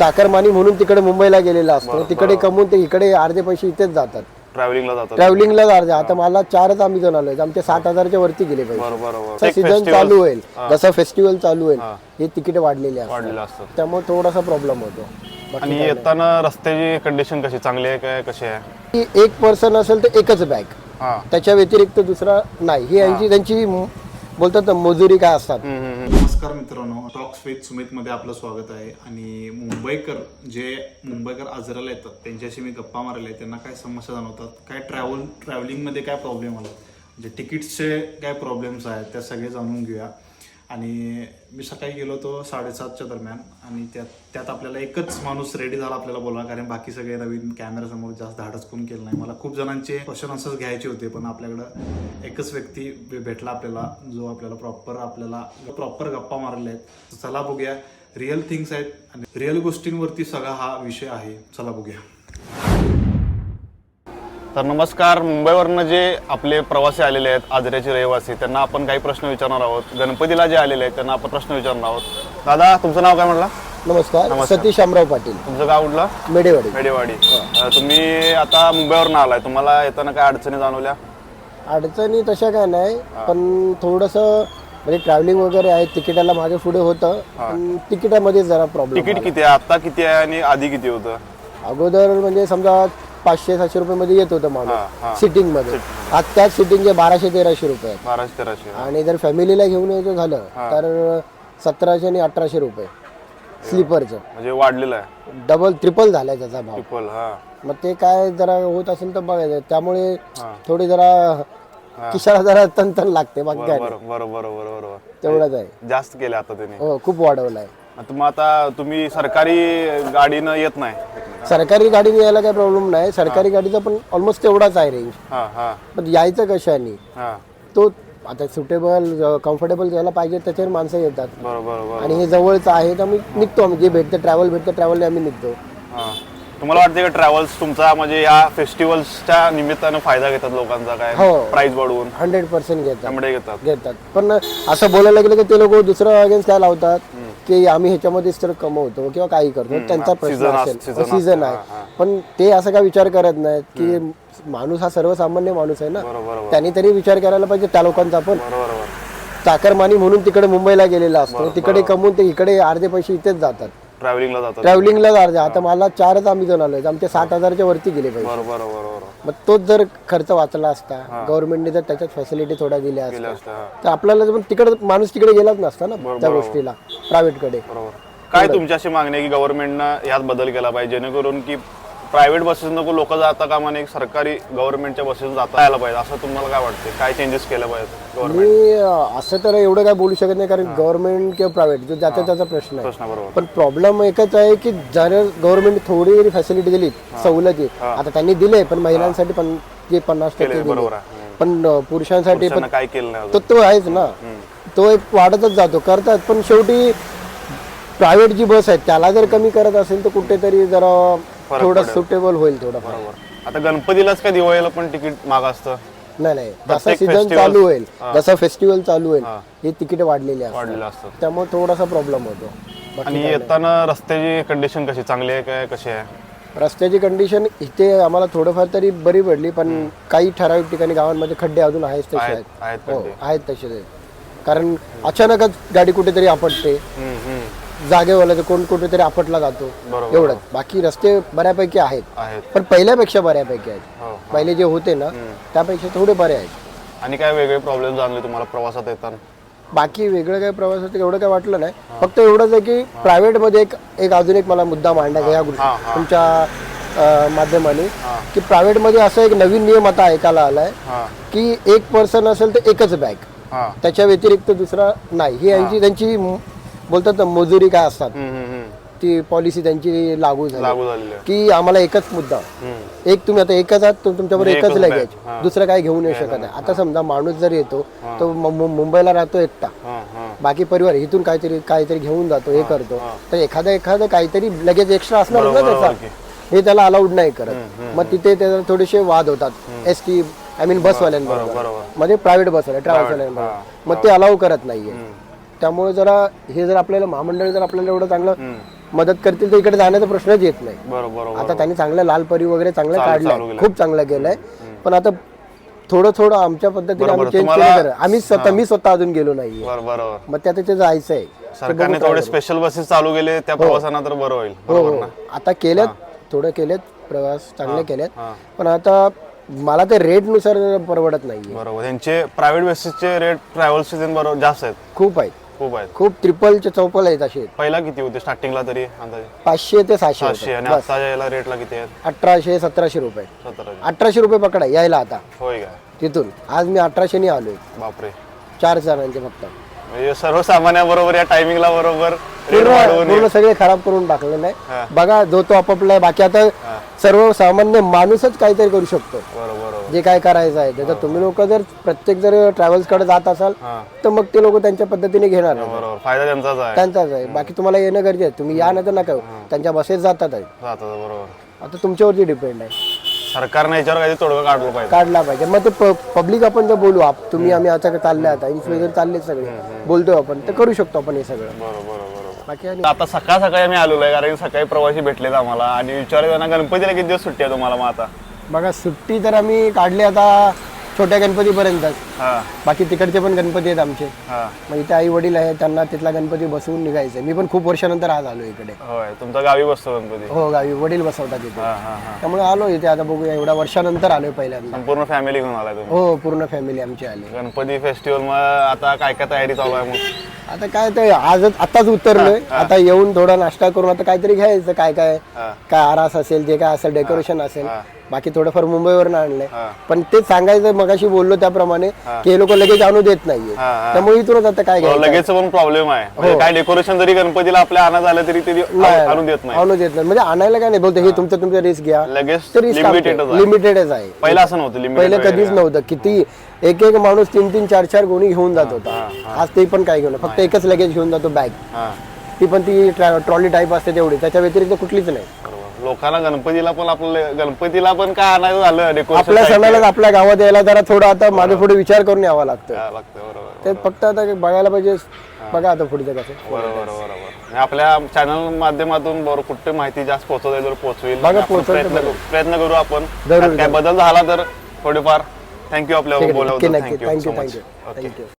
चाकरमानी म्हणून तिकडे मुंबईला गेलेला असतो. तिकडे कमवून ते इकडे अर्धे पैसे इथेच जातात. ट्रॅव्हलिंगला जातात. ट्रॅव्हलिंगलाच अर्धे आता मला चारच आम्ही जण आलोय. आमचे सात हजारच्या वरती गेले पाहिजे सीझन चालू होईल. जसं फेस्टिवल चालू होईल हे. तिकीट वाढलेले असतात. त्यामुळे थोडासा प्रॉब्लेम होतो. आणि येताना रस्त्याची कंडिशन कशी? चांगली आहे काय? कशी आहे? की एक पर्सन असेल तर एकच बॅग हा. त्याच्या व्यतिरिक्त दुसरा नाही. ही यांची त्यांची बोलतात मजुरी काय असतात. नमस्कार मित्रांनो टॉक्स विथ सुमितमध्ये आपलं स्वागत आहे. आणि मुंबईकर जे मुंबईकर आजराला येतात त्यांच्याशी मी गप्पा मारायला आहे त्यांना काय समस्या जाणवतात काय ट्रॅव्हल ट्रॅव्हलिंगमध्ये काय प्रॉब्लेम आला? म्हणजे तिकीट्सचे काय प्रॉब्लेम्स आहेत त्या सगळे जाणून घेऊया. आणि मी सकाळी गेलो होतो साडेसातच्या दरम्यान आणि त्यात त्यात आपल्याला एकच माणूस रेडी झाला आपल्याला बोला कारण बाकी सगळे नवीन कॅमेरासमोर जास्त धाडस कोण केलं नाही. मला खूप जणांचे क्वेश्चन आन्सर्स घ्यायचे होते पण आपल्याकडं एकच व्यक्ती भेटला आपल्याला जो आपल्याला प्रॉपर आपल्याला प्रॉपर गप्पा मारले आहेत. चला बघूया. रिअल थिंग्स आहेत आणि रिअल गोष्टींवरती सगळा हा विषय आहे. चला बघूया. तर नमस्कार मुंबईवरनं जे आपले प्रवासी आलेले आहेत आजऱ्याचे रहिवासी त्यांना आपण काही प्रश्न विचारणार आहोत. गणपतीला जे आलेले आहेत त्यांना आपण प्रश्न विचारणार आहोत. दादा तुमचं नाव काय म्हटलं? नमस्कार सतीश आमराव पाटील. तुमचं गाव कुठलं? मेडेवाडी मेडेवाडी अं, तुम्ही आता मुंबईवरनं आलाय. तुम्हाला येताना काय अडचणी जाणवल्या? अडचणी तशा काय नाही पण थोडंसं म्हणजे ट्रॅव्हलिंग वगैरे आहे तिकिटाला मागे पुढे होतं पण तिकिटामध्ये जरा प्रॉब्लेम तिकीट किती आहे? आता किती आहे आणि आधी किती होतं? अगोदर म्हणजे समजा पाचशे सातशे रुपये मध्ये येत होतं हा. माणूस सिटिंग. मध्ये त्याच सिटिंगचे बाराशे तेराशे रुपये आहेत. बाराशे तेराशे आणि जर फॅमिलीला घेऊन यायचं झालं तर सतराशे आणि अठराशे रुपये. स्लीपरचं. म्हणजे वाढलेलं आहे. डबल ट्रिपल झालाय त्याचा भाव. ट्रिपल हा. मग ते काय जरा होत असेल तर बघायचं. त्यामुळे थोडी जरा किशाला जरा तनतन लागते बाकी काय. बरोबर बरोबर बरोबर बरोबर. तेवढंच आहे. जास्त केले आता त्यांनी. हो खूप वाढवलाय. आता मग आता तुम्ही सरकारी गाडीनं येत नाही. सरकारी गाडीने यायला काही प्रॉब्लेम नाही. सरकारी गाडीचा पण ऑलमोस्ट तेवढाच आहे रेंज पण यायचं कशाने? तो आता सुटेबल कम्फर्टेबल ज्याला पाहिजे त्याच्यावर माणसं येतात. आणि हे जवळचं आहे तर आम्ही निघतो आम्ही. जे भेटतं ट्रॅव्हल भेटतं ट्रॅव्हलने आम्ही निघतो. तुम्हाला वाटते का ट्रॅव्हल्स तुमचा म्हणजे या फेस्टिवल्सच्या निमित्तानं फायदा घेतात लोकांचा काय? हो. प्राइस वाढवून. हंड्रेड पर्सेंट घेतात. घेतात. पण असं बोलायला गेलं की ते लोक दुसरं अगेन्स्ट काय लावतात? की आम्ही ह्याच्यामध्येच तर कमवतो किंवा काही करतो. त्यांचा प्रश्न असेल. सीझन आहे. पण ते असं काय विचार करत नाहीत की माणूस हा सर्वसामान्य माणूस आहे ना. त्यांनी तरी विचार करायला पाहिजे त्या लोकांचा पण. चाकरमानी म्हणून तिकडे मुंबईला गेलेला असतो. तिकडे कमवून ते इकडे अर्धे पैसे इथेच जातात. ट्रॅव्हलिंगला जातात. आता मला चारच आम्ही जण आलोय. आमचे सात हजारच्या वरती गेले पाहिजे. बरोबर मग तोच जर खर्च वाचला असता गव्हर्नमेंटने जर त्याच्यात फॅसिलिटी थोड्या दिल्या असत्या असते तर आपल्याला पण तिकडे माणूस तिकडे गेलाच नसता ना त्या गोष्टीला प्रायव्हेटकडे. बरोबर. काय तुमची अशी मागणी आहे की गव्हर्नमेंटनं यात बदल केला पाहिजे जेणेकरून की प्रायव्हेट बसेस नको लोक जाता कामा नये सरकारी गव्हर्नमेंटच्या बसेस जाता यायला पाहिजे. असं तुम्हाला काय वाटते काय चेंजेस केले गव्हर्नमेंट मी अं, असं तर एवढं काय बोलू शकत नाही कारण गव्हर्नमेंट किंवा प्रायव्हेट जो ज्याचा त्याचा प्रश्न आहे. प्रश्न बरोबर. पण प्रॉब्लेम एकच आहे की जर गव्हर्नमेंट थोडी जरी फॅसिलिटी दिली सवलती आता त्यांनी दिले पण महिलांसाठी पण जे पन्नास टक्के दिले. बरोबर आहे. हम्म. पण अं, पुरुषांसाठी पण त्यांना काय केलं नाही तो तो आहेच ना. तो एक वाढतच जातो करतात. पण शेवटी प्रायव्हेट जी बस आहे त्याला जर कमी करत असेल तर कुठेतरी जरा थोडं सुटेबल होईल थोडंफार. बरोबर. आता गणपतीलाच काय दिवाळीला पण तिकीट माग असतं? नाही नाही. जसा प्रत्येक सीझन festival- चालू होईल जसा फेस्टिवल चालू होईल हे. तिकीट वाढलेली असतात वाढलेलं असतं. त्यामुळे थोडासा प्रॉब्लेम होतो. बाकी आणि येताना रस्त्याची कंडिशन कशी? चांगली आहे काय? कशी आहे? रस्त्याची कंडिशन इथे आम्हाला थोडंफार तरी बरी पडली पण काही ठराविक ठिकाणी गावांमध्ये खड्डे अजून आहेच तसे आहेत आहेत. हो खड्डे. आहेत तसे आहेत. कारण अचानकच गाडी कुठेतरी आपटते. हम्म, हम्म. जागेवाला तर कोण कुठेतरी आपटला जातो. बरोबर. एवढंच. बाकी रस्ते बऱ्यापैकी आहेत. आहेत. पण पहिल्यापेक्षा बऱ्यापैकी आहेत. हो पहिले जे होते ना त्यापेक्षा थोडे बरे आहेत. आणि काय वेगळे प्रॉब्लेम जाणले तुम्हाला प्रवासात येताना? बाकी वेगळं काही प्रवासात एवढं काय वाटलं नाही. फक्त एवढंच आहे की प्रायव्हेटमध्ये एक एक अजून एक मला मुद्दा मांडायचा या गोष्टी हा, हा. तुमच्या अं, माध्यमाने. की प्रायव्हेटमध्ये असं एक नवीन नियम आता ऐकायला आलाय हा. की एक पर्सन असेल तर एकच बॅग हा. त्याच्या व्यतिरिक्त दुसरा नाही. ही यांची त्यांची म- बोलतात ना मजुरी काय असतात. ती पॉलिसी त्यांची लागू झाली. लागू झालेले आहे. की आम्हाला एकच मुद्दा. एक तुम्ही आता एकच आहात तुम- तुमच्यावर म्हणजे एकच एकच लगेज bag. हा. दुसरं काय घेऊन येऊ शकत नाही. आता समजा माणूस जर येतो तो मु- मु- मुंबईला राहतो एकटा. हा, हा. बाकी परिवार इथून काहीतरी काहीतरी घेऊन जातो हे करतो. तर एखादा एखादं काहीतरी लगेच एक्स्ट्रा असणार ना बरोबर, त्याचा. हे त्याला अलाउड नाही करत. मग तिथे त्याला थोडेसे वाद होतात. एस टी आय मीन बसवाल्यांबरोबर बरोबर म्हणजे प्रायव्हेट बसवाले ट्रॅव्हल्सवाल्यांबरोबर मग ते अलाउ करत नाहीये. त्यामुळे जरा हे जर आपल्याला महामंडळ जर आपल्याला एवढं चांगलं मदत करतील तर इकडे जाण्याचा प्रश्नच येत नाही. आता त्यांनी चांगलं लाल परी वगैरे चांगलं काढलंय. केलंय. खूप चांगलं केलंय. पण आता थोडं थोडं आमच्या पद्धतीने आम्ही. चेंज केलं आम्ही स्वतः मी स्वतः अजून गेलो बरोबर मग त्या ते जायचं आहे. सरकारने थोडे स्पेशल बसेस चालू केले त्या प्रवासांना तर बरं होईल. हो बरोबर हो आता केलेत थोडं केलेत प्रवास चांगले केलेत हा. पण आता मला ते रेटनुसार परवडत नाहीये. बरोबर. त्यांचे प्रायव्हेट बसेसचे रेट ट्रॅव्हल्सचे बरोबर जास्त आहेत. खूप आहेत. खूप आहेत. खूप ट्रिपलचे चौपल आहेत असे. पहिला किती होते स्टार्टिंगला तरी अंदाजे? पाचशे ते सहाशे आणि होते. बस आता याला रेटला किती आहेत? अठराशे सतराशे रुपये. अठराशे रुपये पकडा यायला आता. होय का? तिथून. आज मी अठराशेने आलोय. बापरे. चार जणांचे फक्त. म्हणजे सर्वसामान्याबरोबर या टायमिंगला बरोबर रेट पूर्ण वाढवून पूर्ण सगळे खराब करून टाकलेलं हा. आहे बघा जो तो आपापला आहे. बाकी आता सर्वसामान्य माणूसच काहीतरी करू शकतो. बरोबर. जे काय करायचं आहे त्याचं तुम्ही लोक जर प्रत्येक जर ट्रॅव्हल्सकडे जात असाल तर मग ते लोक त्यांच्या पद्धतीने घेणार नाही. बरोबर. फायदा त्यांचाच आहे. त्यांचाच आहे. बाकी तुम्हाला येणं गरजेचं आहे. तुम्ही या नाही तर नका येऊ. त्यांच्या बसेस जातात आहे जातात बरोबर. आता तुमच्यावरती डिपेंड आहे. सरकारने याच्यावर काहीतरी तोडगा काढलं पाहिजे. काढला पाहिजे. मग ते पब्लिक आपण जर बोलू आप तुम्ही आम्ही आता चालले आता इन्फ्लुएन्सर चालले सगळे. बोलतोय आपण तर करू शकतो आपण हे सगळं. बरोबर बरोबर. बाकी आणि आता सकाळ सकाळी आम्ही आलेलो आहे कारण की सकाळी प्रवासी भेटलेत आम्हाला. आणि विचारले त्यांना गणपतीला किती दिवस सुट्टी आहे तुम्हाला मग आता? बघा सुट्टी तर आम्ही काढली आता छोट्या गणपतीपर्यंतच हा. बाकी तिकडचे पण गणपती आहेत आमचे. हा. मग इथे आई वडील आहेत त्यांना तिथला गणपती बसवून निघायचं मी पण खूप वर्षानंतर आज आलो इकडे. होय तुमच्या गावी बसतो गणपती. हो गावी. वडील बसवतात इथे. हा हा हा. त्यामुळे आलो इथे आता बघूया एवढ्या वर्षानंतर आलोय पहिल्यांदा. संपूर्ण फॅमिली घेऊन आलाय तुम्ही? हो पूर्ण फॅमिली आमची आली. गणपती फेस्टिवल मग आता काय काय तयारी चालू आहे मग? आता काय ते आजच आताच उतरलोय. आता येऊन थोडा नाश्ता करून आता काहीतरी घ्यायचं काय काय. हा. काय आरास असेल जे काय असेल डेकोरेशन असेल. बाकी थोडंफार मुंबईवरून आणलंय. हा. पण ते सांगायचं मगाशी बोललो त्याप्रमाणे की हे लोक लगेच आणू देत नाहीये. हा, हा. त्यामुळे इथूनच आता काय हो, घ्यायचं? लगेच पण प्रॉब्लेम आहे. म्हणजे काय डेकोरेशन जरी गणपतीला आपल्या आणा झालं तरी ते आणून देत नाही. आणू देत नाही. म्हणजे आणायला काय नाही बोलतो हे तुमचं तुमचं रिस्क घ्या. लगेच लिमिटेडच आहे. पहिला असं नव्हतं पहिले कधीच नव्हतं. किती एक एक माणूस तीन तीन चार चार गोणी घेऊन जात होता. आज ते पण काय घेऊन फक्त एकच लगेज घेऊन जातो बॅग. हा. ती पण ती ट्रॉली टाईप असते तेवढी. त्याच्या व्यतिरिक्त कुठलीच नाही. बरोबर. लोकांना गणपतीला पण आपलं गणपतीला पण काय आणायचं झालं? डेकोरेशन आपल्या सणाला आपल्या गावात यायला जरा थोडं आता मागे पुढे विचार करून यावा लागतं. लागतं बरोबर ते फक्त आता बघायला पाहिजे. बघा आता पुढचं कसं. बरोबर बरोबर. आपल्या चॅनल माध्यमातून बरोबर कुठे माहिती जास्त पोहोचवता येईल पोहोचवेल. बघा, आपण प्रयत्न करू प्रयत्न करू आपण. जरूर, त्यात काय बदल झाला तर थोडेफार थँक्यू आपल्या नक्की थँक्यू थँक्यू थँक्यू